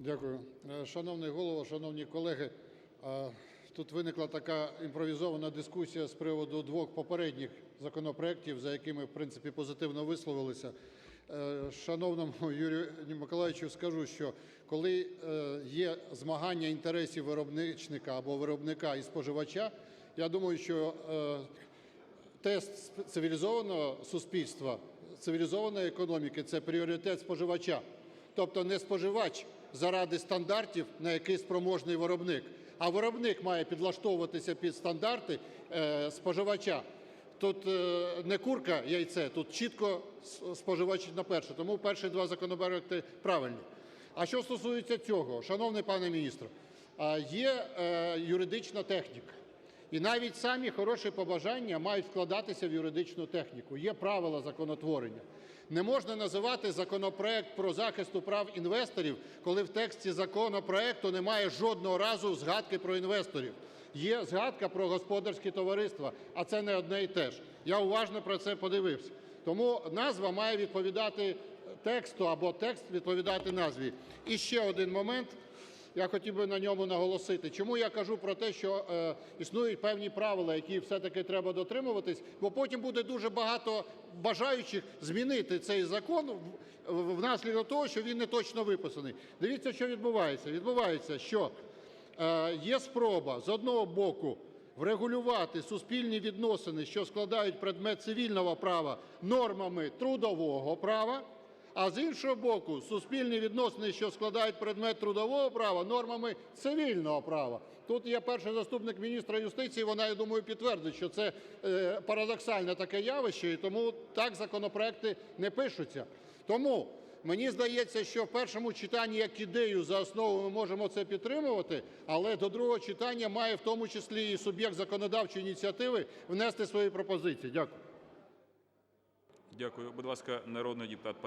Дякую. Е, Шановний голово, шановні колеги, е, тут виникла така імпровізована дискусія з приводу двох попередніх законопроектів, за якими, в принципі, позитивно висловилися. Е, Шановному Юрію Миколайовичу скажу, що коли є змагання інтересів виробничника або виробника і споживача, я думаю, що тест цивілізованого суспільства, цивілізованої економіки – це пріоритет споживача. Тобто не споживач заради стандартів, на які спроможний виробник, а виробник має підлаштовуватися під стандарти е, споживача. Тут е, не курка яйце, тут чітко споживач на перше. Тому перші два законопроекти правильні. А що стосується цього, шановний пане міністр, є е, юридична техніка. І навіть самі хороші побажання мають вкладатися в юридичну техніку. Є правила законотворення. Не можна називати законопроект про захист прав інвесторів, коли в тексті законопроекту немає жодного разу згадки про інвесторів. Є згадка про господарські товариства, а це не одне і те ж. Я уважно про це подивився. Тому назва має відповідати тексту або текст відповідати назві. І ще один момент. Я хотів би на ньому наголосити. Чому я кажу про те, що е, існують певні правила, які все-таки треба дотримуватись, бо потім буде дуже багато бажаючих змінити цей закон внаслідок того, що він не точно виписаний. Дивіться, що відбувається. Відбувається, що е, є спроба з одного боку врегулювати суспільні відносини, що складають предмет цивільного права нормами трудового права, а з іншого боку, суспільні відносини, що складають предмет трудового права, нормами цивільного права. Тут є перший заступник міністра юстиції, вона, я думаю, підтвердить, що це е, парадоксальне таке явище, і тому так законопроекти не пишуться. Тому мені здається, що в першому читанні як ідею за основу ми можемо це підтримувати, але до другого читання має в тому числі і суб'єкт законодавчої ініціативи внести свої пропозиції. Дякую. Дякую. Будь ласка, народний депутат